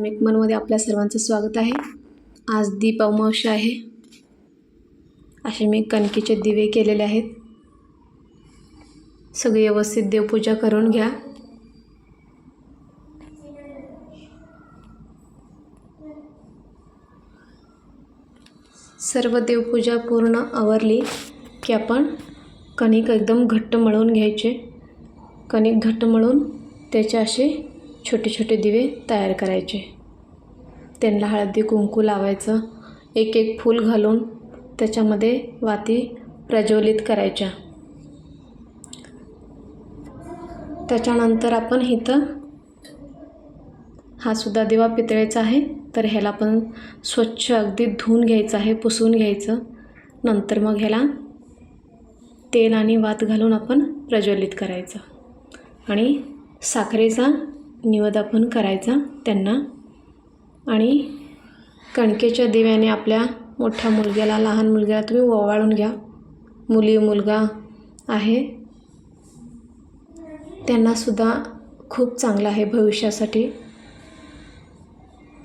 मनमध्ये आपल्या सर्वांचं स्वागत आहे. आज दीप अमावस्या आहे. असे मी कणकीचे दिवे केलेले आहेत. सगळी व्यवस्थित देवपूजा करून घ्या. सर्व देवपूजा पूर्ण आवरली की आपण कणिक एकदम घट्ट मळून घ्यायचे. कणिक घट्ट मळून त्याचे असे छोटे छोटे दिवे तयार करायचे. त्यांना हळदी कुंकू लावायचं. एक एक फूल घालून त्याच्यामध्ये वाती प्रज्वलित करायच्या. त्याच्यानंतर आपण इथं हा सुद्धा दिवा पितळेचा आहे. तर ह्याला पण स्वच्छ अगदी धुवून घ्यायचं आहे पुसून घ्यायचं. नंतर मग ह्याला तेल आणि वात घालून आपण प्रज्वलित करायचं. आणि साखरेचा आपण करायचा त्यांना. आणि कणकेच्या दिव्याने आपल्या मोठ्या मुलग्याला लहान मुलग्याला तुम्ही ओवाळून घ्या. मुली मुलगा आहे. त्यांनासुद्धा खूप चांगलं आहे भविष्यासाठी.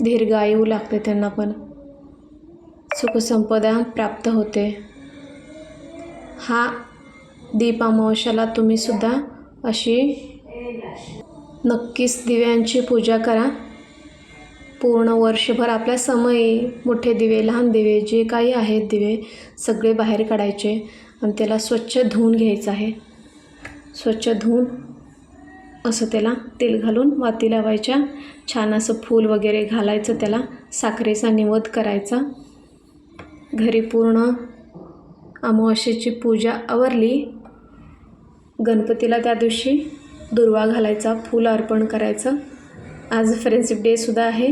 दीर्घ येऊ लागते त्यांना पण. सुखसंपदा प्राप्त होते. हा दीप अमावस्याला तुम्हीसुद्धा अशी नक्कीच दिव्यांची पूजा करा. पूर्ण वर्षभर आपल्या समयी मोठे दिवे लहान दिवे जे काही आहेत दिवे सगळे बाहेर काढायचे आणि त्याला स्वच्छ धुवून घ्यायचं आहे. स्वच्छ धुवून असं त्याला तेल घालून वाती लावायच्या. छान असं फूल वगैरे घालायचं त्याला साखरेचा निवद करायचा. घरी पूर्ण अमावस्येची पूजा आवरली. गणपतीला त्या दिवशी दुर्वा घालायचा फूल अर्पण करायचं. आज फ्रेंडशिप डेसुद्धा आहे.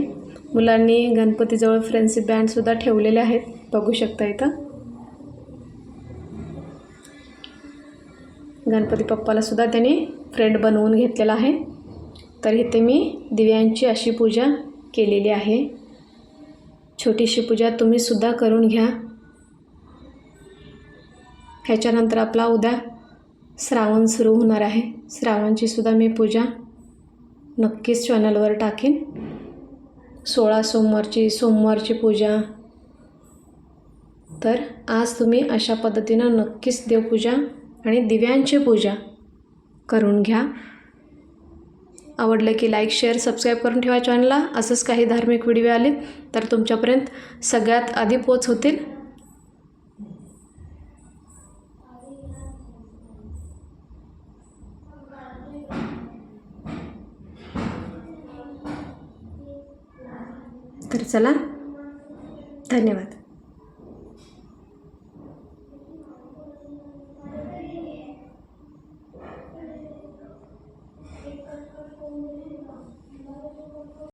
मुलांनी गणपतीजवळ फ्रेंडशिप बँडसुद्धा ठेवलेले आहेत. बघू शकता इथं. गणपती पप्पालासुद्धा त्यांनी फ्रेंड बनवून घेतलेला आहे. तर इथे मी दिव्यांची अशी पूजा केलेली आहे. छोटीशी पूजा तुम्हीसुद्धा करून घ्या. ह्याच्यानंतर आपला उद्या श्रावण सुरू होणार आहे. श्रावणचीसुद्धा मी पूजा नक्कीच चॅनलवर टाकीन. सोळा सोमवारची सोमवारची पूजा. तर आज तुम्ही अशा पद्धतीनं नक्कीच देवपूजा आणि दिव्यांची पूजा करून घ्या. आवडलं की लाईक शेअर सबस्क्राईब करून ठेवा चॅनलला असंच काही धार्मिक व्हिडिओ आले तर तुमच्यापर्यंत सगळ्यात आधी पोच होतील तर चला. धन्यवाद.